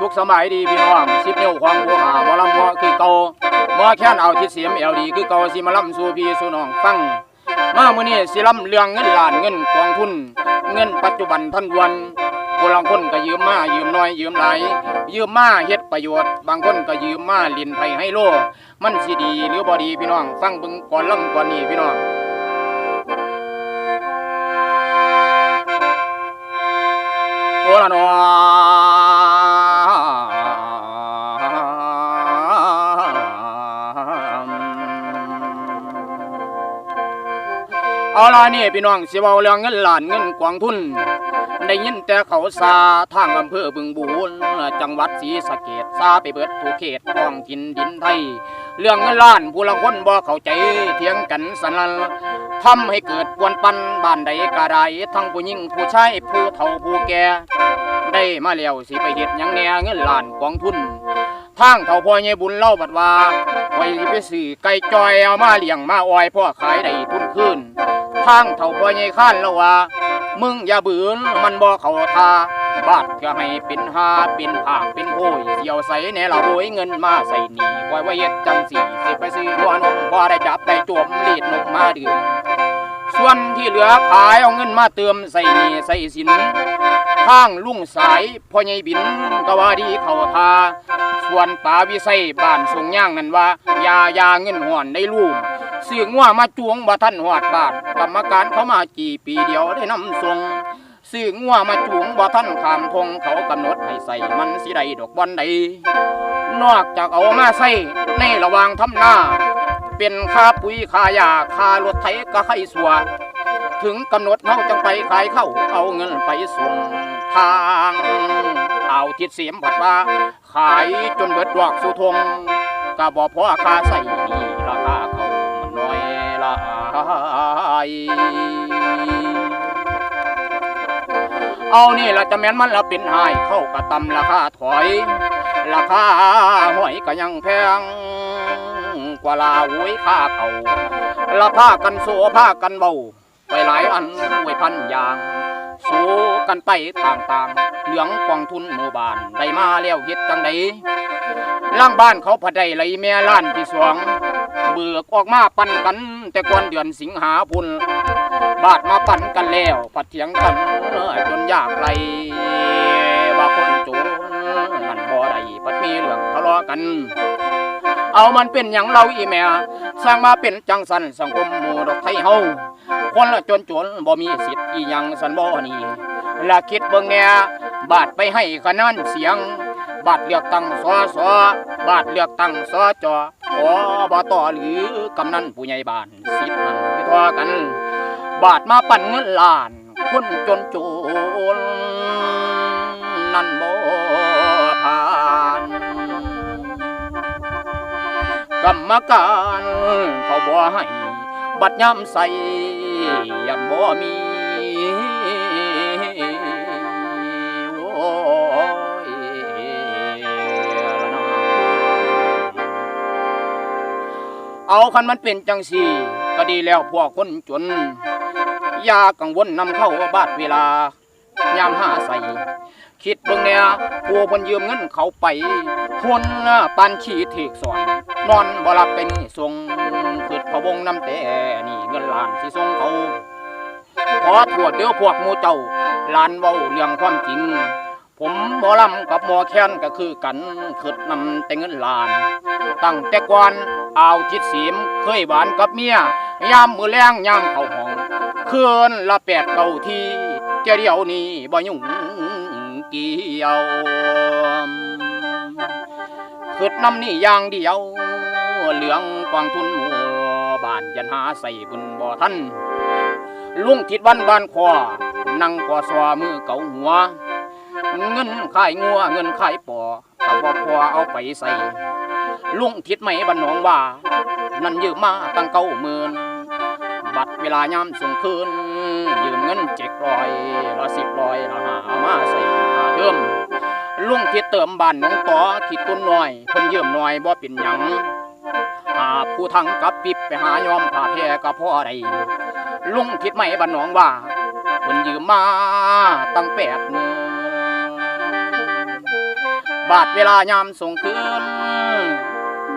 สุขสบายดีพี่น้องสิบนิ้วควงบัวหาหมอลำหัวคือเกาหมอแค้นเอาทิศเสียมเอลดีคือเกาสิมาลำสู่พี่สู่น้องฟังมามื้อนี้สิลำเรื่องเงินล้านเงินกองทุน เงินปัจจุบันทันวันผู้ลางคนก็ยืมมายืมน้อยยืมหลายยืมมาเฮ็ดประโยชน์ บางคนก็ยืมมาลินไผให้โลมันสิดีหรือบ่ดีพี่น้อง ฟังเบิ่งก่อนลำก่อนนี้พี่น้องโอละนอ เอาล่ะนี่พี่น้องสิเว้าเรื่องเงินล้านเงินกองทุน ได้ยินแต่เขาซาทางอำเภอบึงบูรจังหวัดศรีสะเกษซาไปเบิดทุกเขตท้องถิ่นดินไทย เรื่องเงินล้านผู้ละคนบ่เข้าใจเถียงกันสนั่นทำให้เกิดปวนปันบ้านใดก็ไดทั้งผู้หญิงผู้ชายผู้เฒ่าผู้แก่ได้มาแล้วสิไปเฮ็ดหยังแหน่เงินล้านกองทุนทางเฒ่าพ่อใหญ่บุญเล่าบัดว่าไว้ไปซื้อไก่จอยเอามาเลี้ยงมาอ้อยพ่อขายได้ทุนคืน ทางเฒ่าพ่อใหญ่ข้านเล่าว่ามึงอย่าบืนมันบ่เข้าทาบาดเพื่อให้เป็นหาเป็นผากเป็นโพยเสียวใส่แน่ละโวยเงินมาใส่หนีไว้ไว้เฮ็ดจังสี่สิไปซื้อหัวนมบ่ได้จับได้จวมรีดนกมาดื่มส่วนที่เหลือขายเอาเงินมาเติมใส่หนีใส่สินทางลุงสายพ่อใหญ่บินก็ว่าดีเข้าทาส่วนป่าวิไสบ้านสงย่างนั่นว่า ยายาเงินห่อนได้ลูก เสียงว่ามาจวงบ่ทันหอดบาทกรรมการเขามากี่ปีเดียวได้นำส่งซื้องัวมาจูงบ่ทันขามทงเขากำหนดให้ใส่มันสิได้ดอกบอนใดนอกจากเอามาใส่ในระหว่างทำหน้า เป็นค่าปุ๋ยค่ายาค่ารถไถก็ให้สัว ถึงกำหนดเฮาจังไปขายเข้าเอาเงินไปส่งทาง เอาทิศเสียมผัดว่า ขายจนเบิดดอกสุทงก็บ่พอค่าใส่นี่ราคา หลายเอานี่ละจะแม่นมันละเป็นหายเข้ากระตำราคาถอย ราคาหอยก็ยังแพงกว่าลาโวยค่าเขาละผ้ากันโซผ้ากันเบาไปหลายอันไว้พันอย่าง สู้กันไปต่างๆเหลืองกองทุนหมู่บ้านได้มาแล้วเฮ็ดจังใดล่างบ้านเขาผัดได้ไหลแม่ล้านที่สองเบิกออกมาปั่นกัน แต่ก่อนเดือนสิงหาพุนบาดมาปั่นกันแล้วปัดเถียงกันจนยากไรว่าคนโจรมันบ่ได้ปัดมีเรื่องทะเลาะกัน เอามันเป็นอย่างเราอีแม่สร้างมาเป็นจังสันสังคมหมู่ดอกไทยเฮาคนละจนจนบ่มีสิทธิ์อีหยังสันบ่นี่ละคิดเบิ่งแน่บาทไปให้คะแนนเสียง บาทเลือกตั้งสสบาทเลือกตั้งสจอบตหรือกำนันผู้ใหญ่บ้านสิทธิ์นั้นคือทอกัน บาทมาปั่นเงินล้านคนจนจนนั่นบ่ กรรมการเขาบ่ให้ บัดย่ำใส่ยันบ่มีโอ้ยเอาคันมันเป็นจังสี่ ก็ดีแล้วพวกคนจน ยากังวลนำเข้าบาดเวลายามหาใส่คิดเบิ่งเนี่ยผู้เพิ่นยืมเงินเขาไปคนปันขี้ถีกสอน นอนบ่หลับเป็นทรงคิดพะวงน้ำแต่นี่เงินล้านสิส่งเขาขอโทษเด้อพวกมูเจ้าหลานเว้าเรื่องความจริง ผมหมอลำกับหมอแค้นก็คือกันคิดนำแต่เงินล้าน ตั้งแต่ก่อนอาวทิดสีมเคยหวานกับเมียยามมือแรงยามเข้าห้องคืนละแปดเก้าทีเจ้าเดียวนี้บ่ยุ่งเกี่ยวคิดนำนี่อย่างเดียว เหลืองกองทุนหมู่บ้านยันหาใส่บุญบ่ทันลุงทิดวันบ้านคอนั่งกอสวมือเก่าหัว เงินขายงัวเงินขายปอก็บ่พอเอาไปใส่ลุงทิดไม่บันหนองว่า นั่นยืมมาตั้งเก้าหมื่นบัตรเวลายามส่งคืนยืมเงินเจ็ดร้อยละสิบร้อยละห้ามาใส่ค่าเทิมลุงทิดเติมบ้านน้องต่อทิดต้นหน้อยเพิ่นยืมหน้อยบ่เป็นหยัง หาผู้ทั้งกับปิบไปหายอมผ่าแพ้ก็พอได้ลุงทิดไม่บันหนองว่าเพิ่นยืมมาตั้งแปดหมื่นบาทเวลายามส่งคืน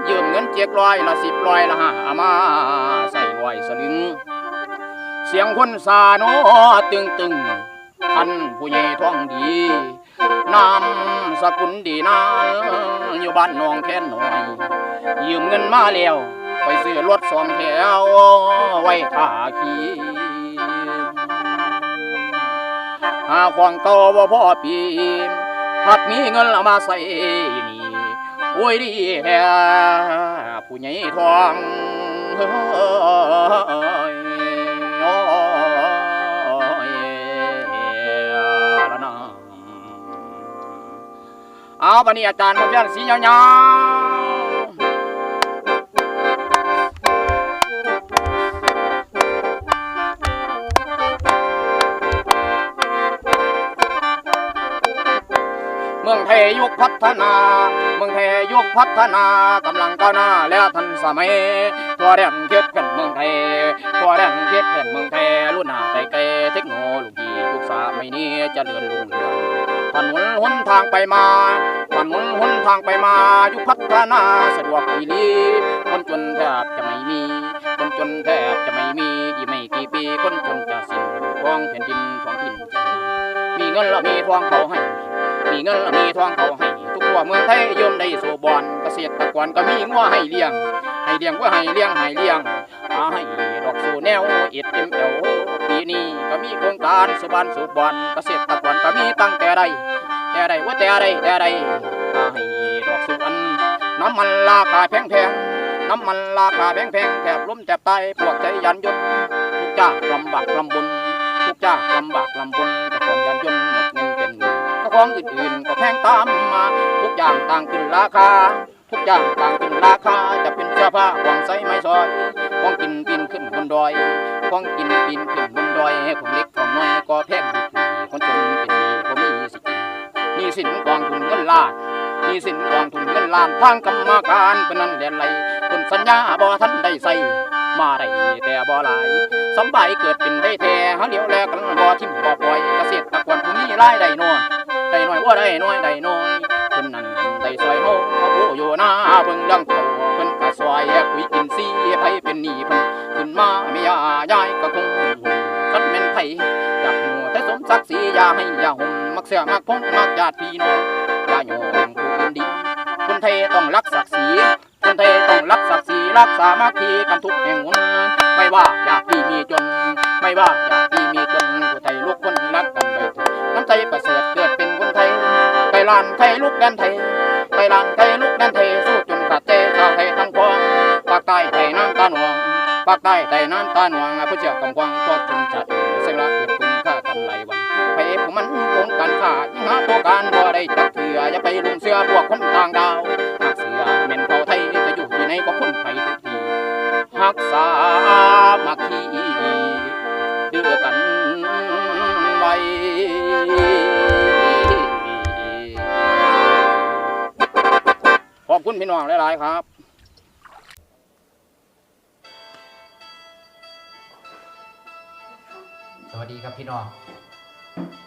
ยืมเงินเจ็กร้อยละสิบร้อยละห้ามาใส่ร้อยสลึง เสียงคนสาโนตึงตึงท่านผู้ใหญ่ท้องดีนาม สกุลดีนาอยู่บ้านนองแค่นหน่อย ยืมเงินมาแล้วไปซื้อรถสองแถวไว้ท่าขี่หาของเก่าบ่พอปีหักมีเงินละมาใส่นี่โอ้ยดีแท้ผู้ใหญ่ทอง เอาบันนี้อาจารย์ผมยันสียาวๆเมืองไทยยุคพัฒนา เมืองไทยยุคพัฒนากำลังก้าวหน้าและทันสมัยตัวเด่นเทียบกันเมืองไทยตัวเด่นเทียบกันเมืองไทยรุ่นหน้าไปไกลเทคโนโลยีทุกสามัยนี้จะเดินรุ่งเรือง ถนนหนทางไปมาถนนหนทางไปมายุคพัฒนาสะดวกอีลีคนจนแทบจะไม่มี คนจนแทบจะไม่มีอีไม่กี่ปีคนจนจะสิ้นท้องแผ่นดินท้องถิ่นจะมีเงินแล้วมีทองเขาให้ มีเงินและมีทองเขาให้ ทุกทั่วเมืองไทยยมได้สู่บอนเกษตรกรก็มีงัวให้เลี้ยง ให้เลี้ยงว่าให้เลี้ยงให้เลี้ยงหาให้ดอกสูแนวเอ็ดเอ็มเอลปีนี้ก็มีโครงการสุบานสู่บอนเกษตร ก็มีตั้งแต่ใดแต่ใดว่าแต่ใดแต่ใดหาให้ดอกสู่อันน้ำมันราคาแพงแพงน้ำมันราคาแพงแพงแทบล้มแทบตายพวกใจยันยนต์ทุกจ้าลำบากลำบนทุกจ้าลำบากลำบนแต่ของยันยนหมดเงินเป็นเงินก็ของอื่นๆก็แพงตามมา ทุกอย่างต่างขึ้นราคา ทุกอย่างต่างขึ้นราคาจะเป็นเสื้อผ้าของใส่ไม้ซอยของกินปีนขึ้นบนดอยของกินปีนขึ้นบนดอยของเล็กของน้อยก็แพง สินกองทุนเงินล้านหนี่สินกองทุนเงินล้านทางกรรมการเป็นนั่นแหละไรต้นสัญญาบ่ทันได้ใส่มาได้แต่บ่หลายสำบายเกิดเป็นได้แท้หาเดียวแลกันบ่ทิ่มบ่ปล่อยเกษตรกรผู้มีรายได้น้อยได้น้อยว่าได้น้อยได้น้อยเพิ่นนั่นได้ซอยเฮผู้อยู่หน้าเบิ่งดังเขาเพิ่นก็ซอยคุยกินซีไผเป็นหนี้เพิ่นขึ้นมาไม่ยายายก็คงคันแม่นไผอยากหูแต่สมศักดิ์ศรีอย่าให้อย่าห่มมั กเสียมักพงมักญาติพี่น้องอย่าโยงผู้อื่นดี คนไทยต้องรักศักดิ์ศรี คนไทยต้องรักศักดิ์ศรีรักสามัคคีกันทุกแห่งหนไม่ว่าอยากพี่มีจน ไม่ว่าอยากพี่มีจนผู้ไทยลูกคนรักกันไปเถิดน้ำใจประเสริฐเกิดเป็นคนไทยไทยลานไทยลูกแดนไทยไทยลานไทยลูกแดนไทยสู้จนขาดใจชาวไทยทั้งพวงภาคใต้ไทยน้ำตาหนวงภาคใต้ไทยน้ำตาหนวงผู้เชี่ยวกำกวางทอด อย่าไปลุมเสือพวกคนต่างดาวหากเสือเม่นเผ่าไทยจะอยู่ที่ไหนก็คนไทยทุกทีหักษามัคคีเดือกันไว้ขอบคุณพี่น้องหลายๆครับสวัสดีครับพี่น้อง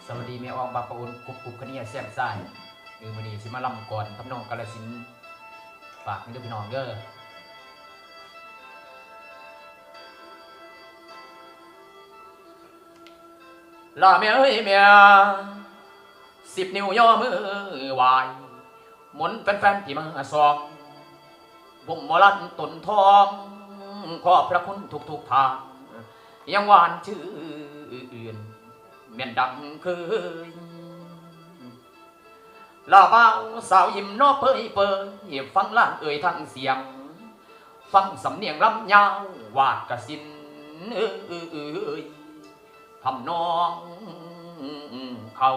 สวัสดีแม่อองบางปะอุนกุบกุบขะเนียเสียงสาย คือวันนี้สิมาลำก่อนทำนองกาลสินฝากนี่ด้วยพี่น้องเด้อลาเมียเอ้ยเมียสิบนิ้วย่อมือไหวายหมุนแฟนๆที่มาซองบุ่มมอลันตนทองขอบพระคุณทุกๆทาง ยังหวานชื่ออื่นเมียนดังเคย ลาเบาสาวยิ้มนอเปยเปยฟังล้านเอ่ยทั้งเสียง ฟังสำเนียงลำยาววาดกระสินเอ้ยทำนองเขา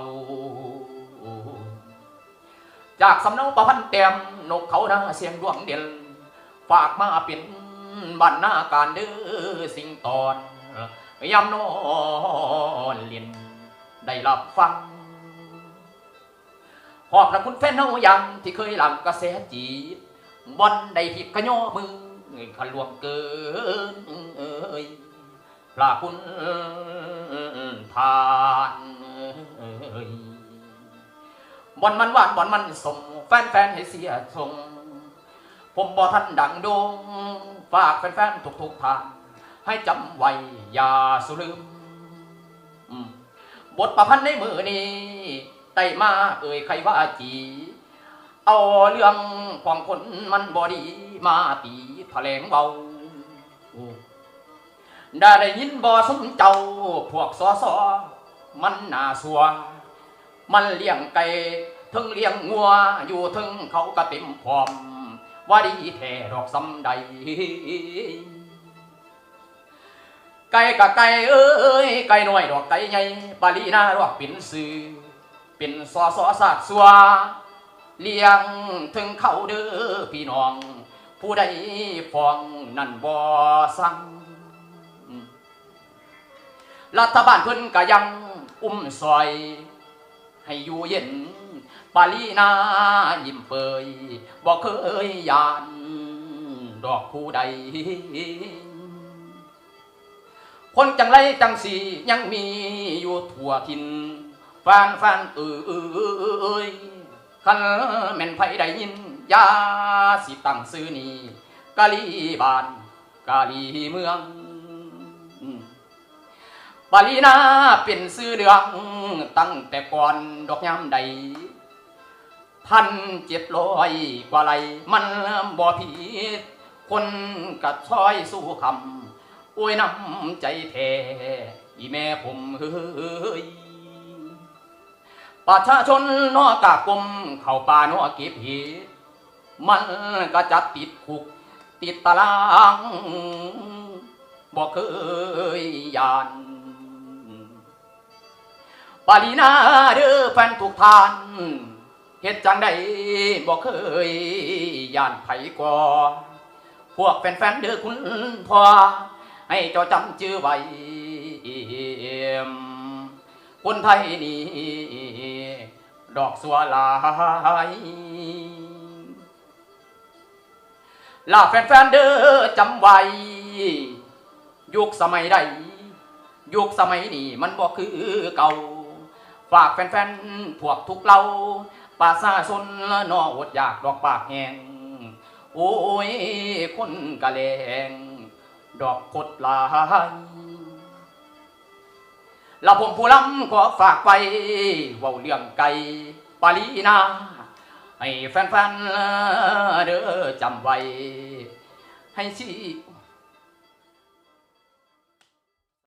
จากสำเนาประพันธ์เต็มนกเขาหน้าเสียงดวงเด่นฝากมาเป็นบรรณาการเด้อสิ่งตอนยามนอนเลียนได้รับฟัง หอบละคุณแฟนเฮายังที่เคยหลังกระแสจีบบอนได้ผิดขย่อมือขลวงเกินเอ้ยพระคุณทานเอ้ยบอนมันหวานบอนมันสมแฟนๆให้เสียทรงผมบ่ทันดังโดงฝากแฟนๆทุกๆทางให้จำไว้อย่าสุลืมบทประพันธ์ในมือนี้ ไต่มาเอ่ยใครว่าจีเอาเรื่องของคนมันบอดีมาตีแถลงเบาได้ได้ยินบอสมเจ้าพวกสอสอมันหนาสัว มันเลี้ยงไก่ถึงเลี้ยงงัวอยู่ถึงเขาก็เต็มพร้อมว่าดีแท้ดอกสำใด ไก่กะไก่เอ้ยไก่น้อยดอกไก่ใหญ่ปาลีนาดอกเป็นสื่อ เป็นสอสอศาสตร์สัวเลี้ยงถึงเขาเด้อพี่น้อง ผู้ใดฟ้องนั่นบ่สั่งรัฐบาลเพิ่นก็ยังอุ้มซอย ให้อยู่เย็น ปาลีนายิ้มเปยบ่เคยยาน ดอกผู้ใด คนจังไรจังสียังมีอยู่ทั่วทิน ฟานฟานเออเออเออเออเอยคันแม่นไผได้ยินยาสิตั้งซื้อนี้กะลีบานกะลีเมืองปาลีนาเป็นซื้อเดืองตั้งแต่ก่อนดอกยามใดพันเจ็ดร้อยกว่าไรมันบ่ผิดคนกัดช้อยสู้คำโอ้ยน้ำใจแท้อีแม่ผมเฮ้ย ประชาชนนอกากกลมเข้าป่านอเก็บเห็ดมันก็จับติดคุกติดตารางบอกเคยยานปาลีนาเด้อแฟนทุกท่านเฮ็ดจังใดบอกเคยยานไผกว่าพวกแฟนๆเด้อคุณพ่อให้เจ้าจำชื่อไว้ คนไทยนี่ดอกสัวลายลาแฟนๆเด้อจำไว้ยุคสมัยใดยุคสมัยนี้มันบ่คือเก่า ฝากแฟนๆพวกทุกเราป่าซาชนนออดอยากดอกปากแหงโอ้ยคนกะแลงดอกพดลาย ละผมผู้ล้ำขอฝากไปเว่าเรื่องไก่ปาลีนาให้แฟนๆเด้อจำไว้ให้ชี